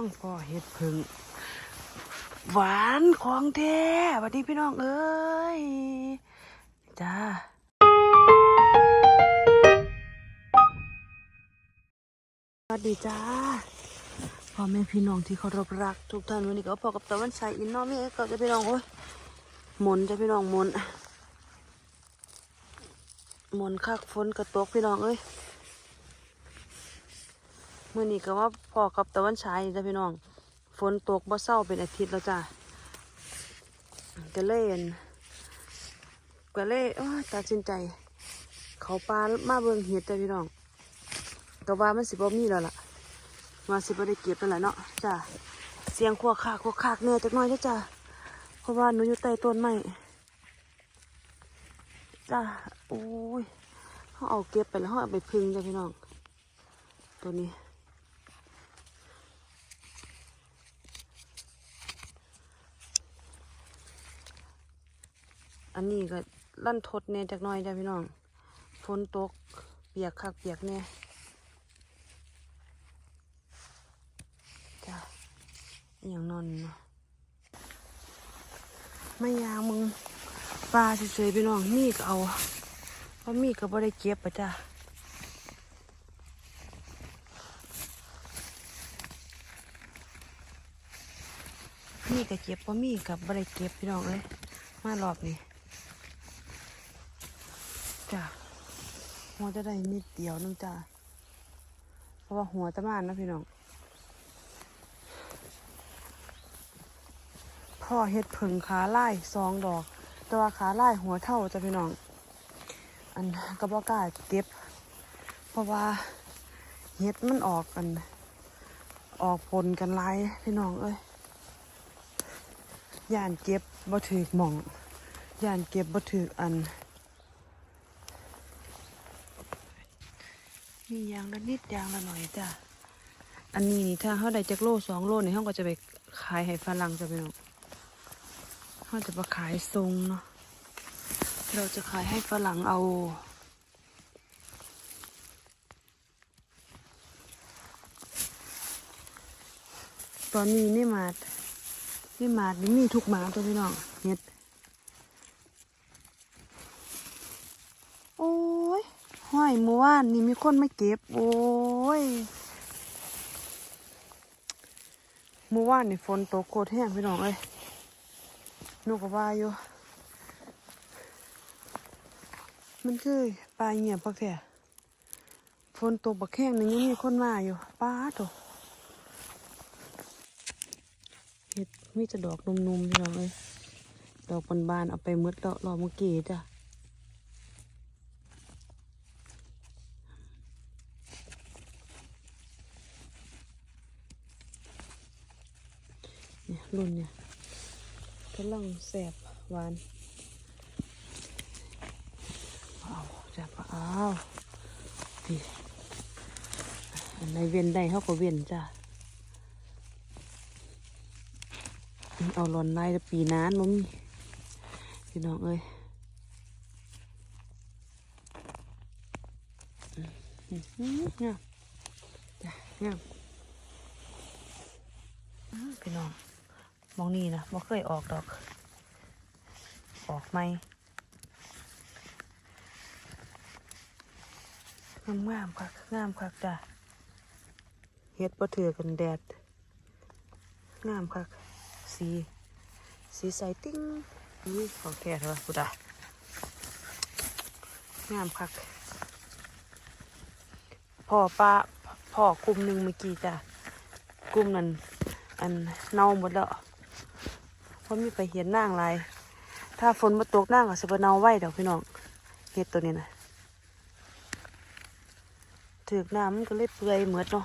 องพ่อเห็ดผึ่งหวานของแท้สวัสดีพี่น้องเอ้ยจ้าสวัสดีจ้าพ่อแม่พี่น้องที่เคารพรักทุกท่านวันนี้ก็พอกับตะวันชัยอินน้องมีเอ็กก็จะพี่น้องโอ้ยมนจะพี่น้องมนมนคักฝนกระตกพี่น้องเอ้ย มื่อนี้ก็ว่าพอกับตะวันฉายจ้ะพี่น้อง ฝนตกบ่เศร้าเป็นอาทิตย์แล้วจ้ะก็เล่นก็เล่ตัดสินใจ เขาปลามาเบิ่งเห็ดจ้ะพี่น้องก็ว่ามันสิบ่มีแล้วล่ะมาสิบ่ได้เก็บแล้วล่ะเนาะจ้ะเสียงขวคากขวคากแน่จักหน่อยจ้ะเพราะว่าหนูอยู่ใต้ต้นไม้จ้ะโอ้ยเขาเอาเก็บไปแล้วเขาเอาไปพึ่งจ้ะพี่น้อง ตัวนี้ อันนี้ก็ลั่นทดเนี่ยจากน้อยจ้ะพี่น้องฝนตก เปียกคักเปียกเนี่ยจ้ะอย่างนอนเนาะไม่ยางมึงปลาเฉยๆพี่น้องมีก็เอาเพราะมีก็บ่ได้เก็บปะจ้ะมีก็เก็บเพราะมีกับบ่ได้เก็บพี่น้องเอ้ยมารอบนี้ จ้ะหัวจะได้นิดเดียวนึงจ้ะเพราะว่าหัวตะมานนะพี่น้องพ่อเฮ็ดผึ่งขาไล่สองดอก แต่ว่าขาไล่หัวเท่าจ้ะพี่น้อง อันก็บ่กล้าเก็บ เพราะว่าเฮ็ดมันออกกัน ออกผลกันหลายพี่น้องเอ้ยย่านเก็บบ่ถือหม่องย่านเก็บบ่ถืออัน มียางละนิดยางละหน่อยจ้ะ อันนี้นี่ถ้าเขาได้จากโลสองโลนี่เขาก็จะไปขายให้ฝรั่งจะไปน้องเขาจะไปขายทรงเนาะ เราจะขายให้ฝรั่งเอาตอนนี้นี่มาดนี่มาดนี่มีทุกหมาตัวพี่น้องเห็ด โอ้ยห้อยเมื่อ วานนี่มีคนไมาเก็บ โอ้ยเมื่อวานนี่ฝนตกโคตรแห้งพี่น้องเอ้ยนูกว่าอยู่ มันคือปลาเงียบปักแท้ฝนตกบักแข้งนึงยังมีคนมาอยู่ป้าโตเห็ดมีจะดอกนุ่มๆพี่น้องเลยดอกบานๆเอาไปมืดแล้วรอเมื่อกี้จ้ะ รุ่นเนี่ยกำลังแสบหวานเอาจับเอาดีอันไหนเวียนได้เขาก็เวียนจ้ะเอาหลอนไล่ปีนานมั้งพี่น้องเอ้ยอืมอืมเนี่ยจ้ะเนี่ยอ้าวพี่น้อง มองนี่นะบ่เคยออกดอก ออกไหมงามงามๆคักงามคักจ้ะเฮ็ดบ่ถือกันแดด งามคักสี สีใสติ้งอุ้ยของแท้เถอะพุดอะงามคักพ่อป้าพ่อกลุ่มหนึ่งเมื่อกี้จ้ะกลุ่มนั้นอันเน่าหมดแล้ว ราะมีไปเห็นนางลายถ้าฝนมาตกนางก็สิบเนาไว้เดี๋ยวพี่น้องเห็ดตัวนี้นะถือน้ำมันก็เลยเปื่อยเหมือดเนาะ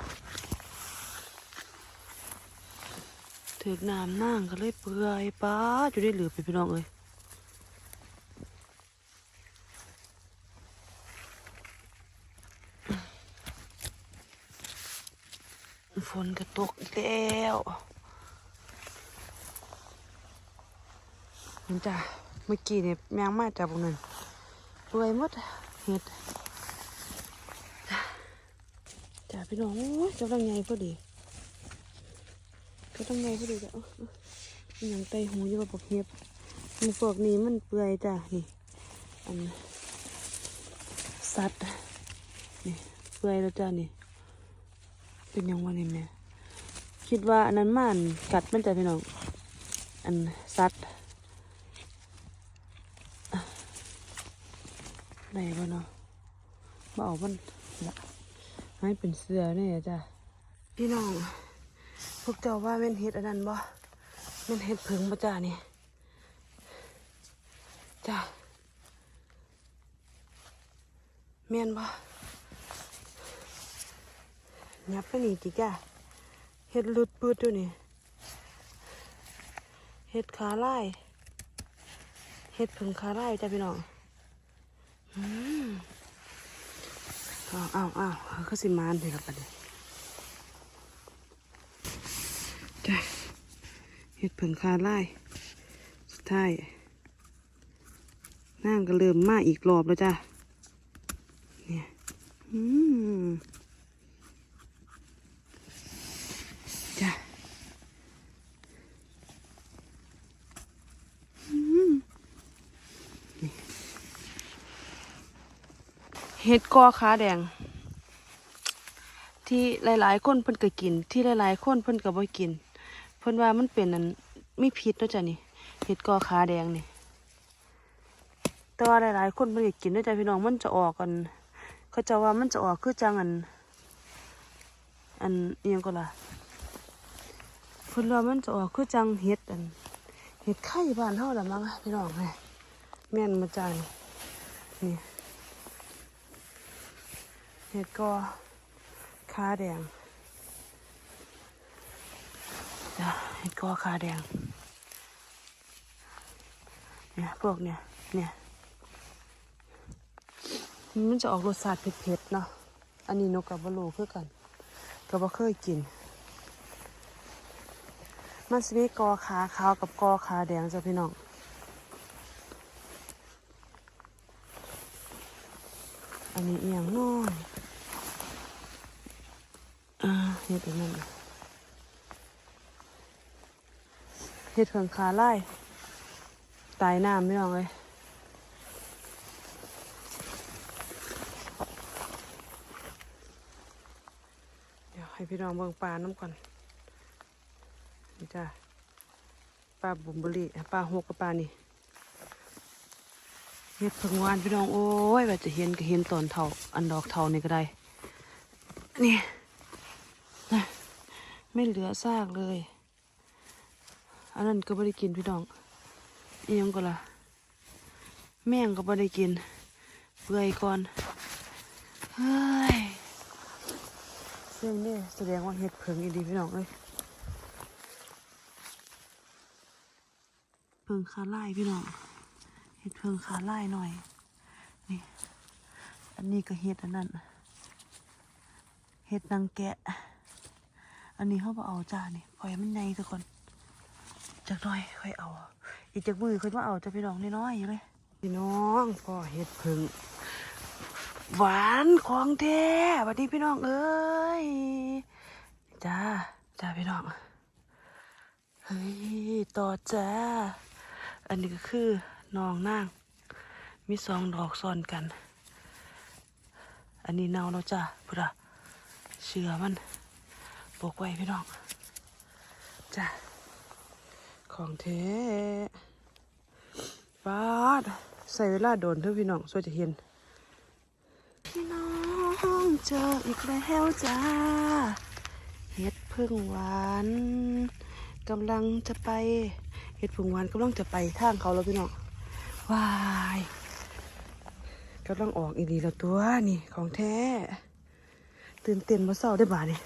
ถึกน้ำนั่งก็เลยเปื่อยป้าอยู่ได้เหลือไปพี่น้องเอ้ยฝนก็ตกอีกแล้ว มันจ้ะเมื่อกี้เนี่ยแมงมาจากบนนั้นเปรยหมดเห็ดจ้ะจ้ะพี่น้องโอ้ยกำลังพอดีก็ต้องไงพี่ดูจ้ะเอาเอาอย่างไตหูอยู่ว่าบอกเห็บมันพวกนี้มันเปื่อยจ้ะนี่อันสัตว์นี่เปื่อยแล้วจ้ะนี่ เป็นยังวะนี่แม่คิดว่าอันนั้นมันกัดมันจ้ะพี่น้องอันสัตว์อะ ไหนวะเนาะบ่เอามันละให้เป็นเสือเนี่ยจ้ะพี่น้อง พวกเจ้าว่าแม่นเฮ็ดอันนั้นบ่แม่นเฮ็ดผึ่งบ่จ้านี่จ้าแม่นบ่ยับไปนี่จิจ้าเฮ็ดลุดปืดอยู่นี่เฮ็ดขาไลายเฮ็ดผึ่งขาไลายจ้าพี่น้อง อืมอ้าวอ้าวอ้าวเขาสิมานเลยครับบัดนี้จ้ะเห็ดผึ่งคาไล่สุดท้ายนั่งก็เริ่มมาอีกรอบแล้วจ้ะเนี่ยอืมจ้ะอืมนี่ เห็ดกอขาแดง ที่หลายๆคนเพิ่นก็กิน ที่หลายๆคนเพิ่นก็บ่กิน เพิ่นว่ามันเป็นอันไมีพิษเนาะจ้ะนี่เห็ดกอขาแดงนี่แต่ว่าหลายๆคนเพิ่นก็กินเนาะจ้ะพี่น้องมันจะออกกัน เขาจะว่ามันจะออกคือจังอัน อันอิหยังก็ล่ะเพิ่นว่ามันจะออกคือจังเห็ดอันเห็ดไข่บ้านเฮาล่ะมั้งพี่น้องแม่แม่นมาจ้านนี่ เห็ดกอขาแดงเห็ดกอขาแดง เนี่ยพวกเนี่ย เนี่ย มันจะออกรสชาติเผ็ดๆเนาะ อันนี้นกกับบลูคือกันกับบ่เคยกิน มันจะมีกอขาขาวกับกอขาแดงจ้ะพี่น้องอันนี้เอียงน้อย เฮ็ดอันนั้นเฮ็ดเพิ่งขาไล่ตายน้ำไม่ลองเลยเดี๋ยวให้พี่น้องเบิ่งปลาน้ำก่อนนี่จ้าปลาบุมบุรีปลาหกกับปลานี่เฮ็ดเพิ่งวานพี่น้องโอ้ยว่าจะเห็นก็เห็นตอนเท่าอันดอกเท่านี่ก็ได้ นี่ ไม่เหลือซากเลย อันนั้นก็ไม่ได้กินพี่น้องเอียงก็ละแม่งก็ไม่ได้กินเปื่อยก่อนเฮ้ยเสียงนี่แสดงว่าเห็ดเผิงอีดีพี่น้องเลยเผิงขาไล่พี่น้องเห็ดเผิงขาไล่หน่อยนี่อันนี้ก็เห็ดอันนั้นเห็ดนางแกะ อันนี้เขาบอเอาจ้านี่ปล่อยมันใหญ่ทุกคนจากน้อยค่อยเอา อีกจากมือค่อยมาเอาจะพี่น้องน้อยๆอยู่เลยพี่น้องพ่อเห็ดผึ่งหวานของแท้วัสดีพี่น้องเอ้ยจ้าจ้าพี่น้องเฮ้ยต่อจ้าอันนี้ก็คือน้องนางมีสองดอกซ้อนกัน อันนี้เนาแล้วจ้าพุทธเชื่อมัน กไว้พี่น้องจ้ะของเทปาดใส่เวลาโดนเท่าพี่น้องสวยจะเห็น พี่น้องเจออีกแล้วจ้าเห็ดพึ่งหวานกำลังจะไปเห็ดพึ่งหวานกำลังจะไปทางเขาแล้วพี่น้องวายกำลังออกอีดีแล้วตัวนี่ของแท้ตื่นเต้นมาเศร้าได้บ่านี่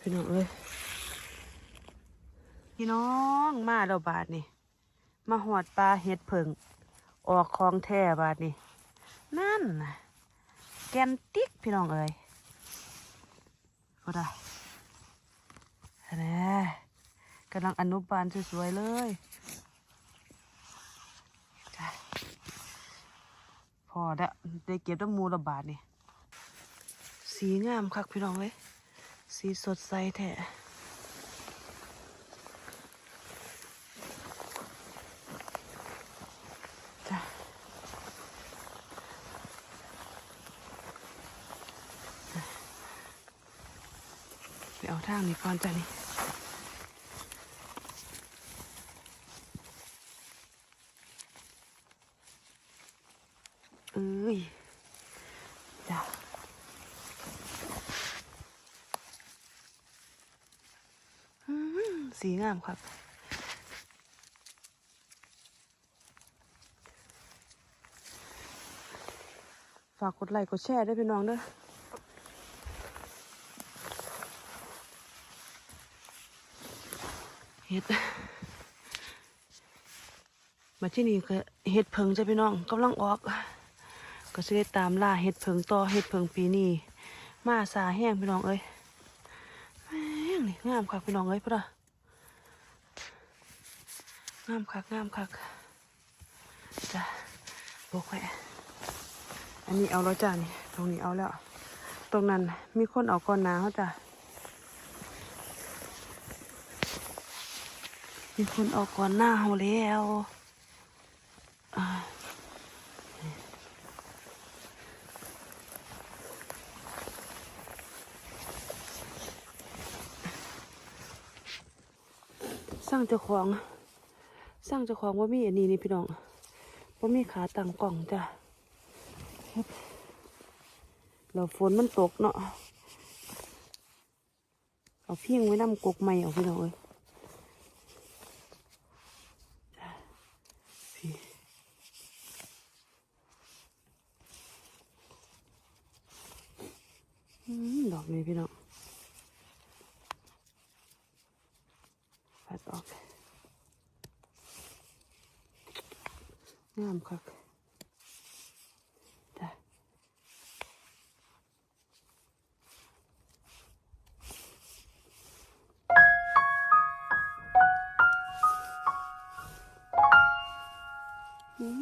พี่น้องเอ้ยพี่น้องมาแล้วบาทนี่มาหอดปลาเห็ดเผิงออกคลองแท่บาทนี่นั่นนะแกนติ๊กพี่น้องเอ้ยก็ได้น่กำลังอนุบาลสวยๆเลยพอได้ได้เก็บน้ำมูระบาดนี่สีงามคักพี่น้องเลย สีสดใสแท้เดี๋ยทางนี้ก่อนจ้ะนี่ สีงามครับฝากกดไลค์กดแชร์ด้วยพี่น้องเด้อเฮ็ด มาที่นี่ก็เฮ็ดเพิงจ้ะพี่น้องกำลังออก ก็สิได้ตามล่าเฮ็ดเพิงต่อเฮ็ดเพิงปีนี้มาสาแห้งพี่น้องเอ้ยแม่งนี่งามคักพี่น้องเอ้ยพุ่นอะ งามคักงามคักจ้ะบอกไว้อันนี้เอาแล้วจ้านี่ ตรงนี้เอาแล้ว ตรงนั้นมีคนเอาก่อนหนาเขาจ้ะมีคนเอาก่อนหน้าเขาแล้วสร้างเจ้าของ สร้างเจ้าของว่ามีอันนี้นี่พี่น้องว่ามีขาตั้งกล่องจ้ะเราฝนมันตกเนาะเอาเพียงไว้นำกกใหม่เอาพี่น้องเอ้ยจ้ะพี่อืมดอกนี้พี่น้องปัด Нам как. Да. Mm-hmm.